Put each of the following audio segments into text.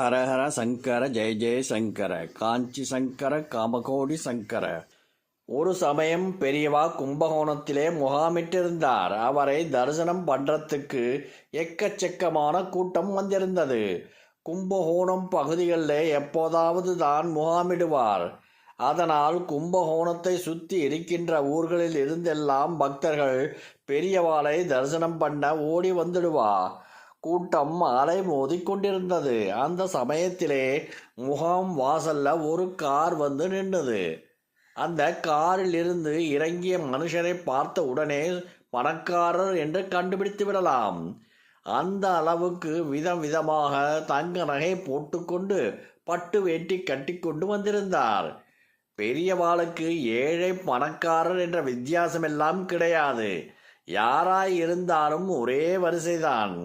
ஹரஹர சங்கர ஜெய ஜெய சங்கர காஞ்சி சங்கர காமகோடி சங்கர. ஒரு சமயம் பெரியவா கும்பகோணத்திலே முகாமிட்டிருந்தார். அவரை தரிசனம் பண்றதுக்கு எக்கச்சக்கமான கூட்டம் வந்திருந்தது. கும்பகோணம் பகுதிகளில் எப்போதாவது தான் முகாமிடுவார். அதனால் கும்பகோணத்தை சுற்றி இருக்கின்ற ஊர்களில் இருந்தெல்லாம் பக்தர்கள் பெரியவாளை தரிசனம் பண்ண ஓடி வந்துடுவா. கூட்டம் அலை மோதி கொண்டிருந்தது அந்த சமயத்திலே முகாம் வாசல்ல ஒரு கார் வந்து நின்றது. அந்த காரில் இருந்து இறங்கிய மனுஷரை பார்த்த உடனே பணக்காரர் என்று கண்டுபிடித்து விடலாம். அந்த அளவுக்கு விதம் விதமாக தங்க நகை போட்டுக்கொண்டு பட்டு வேட்டி கட்டிக்கொண்டு வந்திருந்தார். பெரியவாளுக்கு ஏழை பணக்காரர் என்ற வித்தியாசமெல்லாம் கிடையாது. யாராய் இருந்தாலும் ஒரே வரிசைதான்.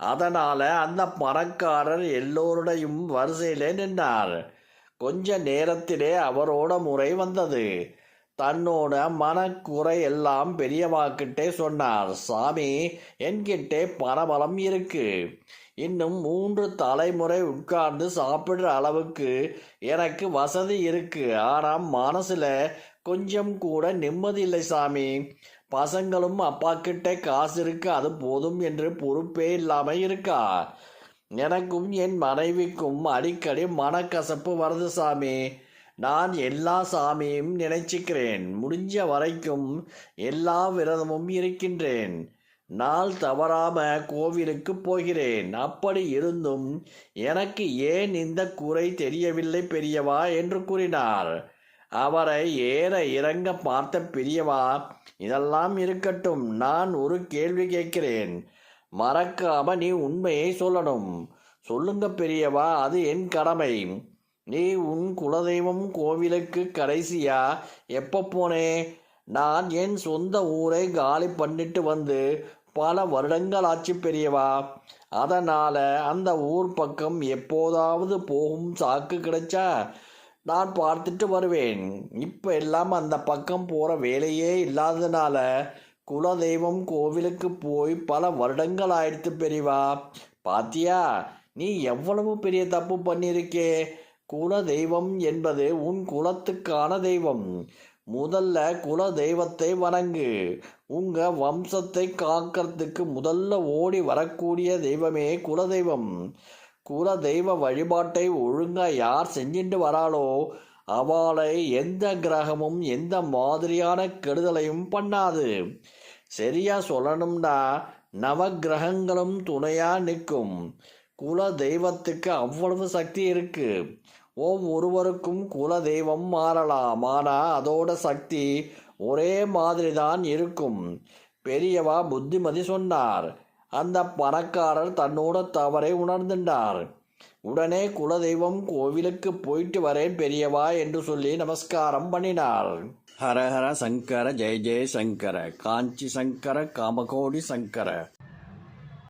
அதனால் அந்த மரக்காரர் எல்லோருடையும் வரிசையிலே நின்றார். கொஞ்ச நேரத்திலே அவரோட முறை வந்தது. தன்னோட மனக்குறை எல்லாம் பெரியவாக்கிட்டே சொன்னார். சாமி என்கிட்டே பரபலம் இருக்கு. இன்னும் மூன்று தலைமுறை உட்கார்ந்து சாப்பிடுற அளவுக்கு எனக்கு வசதி இருக்கு. ஆனால் மனசில் கொஞ்சம் கூட நிம்மதி இல்லை சாமி. பசங்களும் அப்பா கிட்ட காசு இருக்கு அது போதும் என்று பொறுப்பே இல்லாமல் இருக்கா? எனக்கும் என் மனைவிக்கும் அடிக்கடி மனக்கசப்பு வருது சாமி. நான் எல்லா சாமியும் நினைச்சுக்கிறேன். முடிஞ்ச வரைக்கும் எல்லா விரதமும் இருக்கின்றேன். நாள் தவறாம கோவிலுக்கு போகிறேன். அப்படி இருந்தும் எனக்கு ஏன் இந்த குறை தெரியவில்லை பெரியவா? என்று கூறினார். அவரை ஏற இறங்க பார்த்த பெரியவா இதெல்லாம் இருக்கட்டும் நான் ஒரு கேள்வி கேட்கிறேன். மறக்காம நீ உண்மையை சொல்லணும். சொல்லுங்க பெரியவா அது என் கடமை. நீ உன் குலதெய்வம் கோவிலுக்கு கடைசியா எப்போ போனே? நான் என் சொந்த ஊரை காலி பண்ணிட்டு வந்து பல வருடங்கள் ஆச்சு பெரியவா. அதனால் அந்த ஊர் பக்கம் எப்போதாவது போகும் சாக்கு கிடைச்சா நான் பார்த்துட்டு வருவேன். இப்போ எல்லாம் அந்த பக்கம் போகிற வேலையே இல்லாததுனால குலதெய்வம் கோவிலுக்கு போய் பல வருடங்கள் ஆயிடுத்து பெரியவா. பாத்தியா நீ எவ்வளவு பெரிய தப்பு பண்ணியிருக்கே? குல தெய்வம் என்பது உன் குலத்துக்கான தெய்வம். முதல்ல குல தெய்வத்தை வணங்கு. உங்க வம்சத்தை காக்கிறதுக்கு முதல்ல ஓடி வரக்கூடிய தெய்வமே குலதெய்வம். குல தெய்வ வழிபாட்டை ஒழுங்காக யார் செஞ்சுட்டு வராளோ அவளை எந்த கிரகமும் எந்த மாதிரியான கெடுதலையும் பண்ணாது. சரியாக சொல்லணும்னா நவகிரகங்களும் துணையாக நிற்கும். குல தெய்வத்துக்கு அவ்வளவு சக்தி இருக்குது ஒவ்வொருவருக்கும் குல தெய்வம் மாறலாம். ஆனால் அதோட சக்தி ஒரே மாதிரி தான் இருக்கும். பெரியவா புத்திமதி சொன்னார். அந்த பணக்காரர் தன்னோட தவறை உணர்ந்துட்டார் உடனே குலதெய்வம் கோவிலுக்கு போயிட்டு வரேன் பெரியவா என்று சொல்லி நமஸ்காரம் பண்ணினார். ஹரஹர சங்கர ஜெய ஜெய சங்கர காஞ்சி சங்கர காமகோடி சங்கர.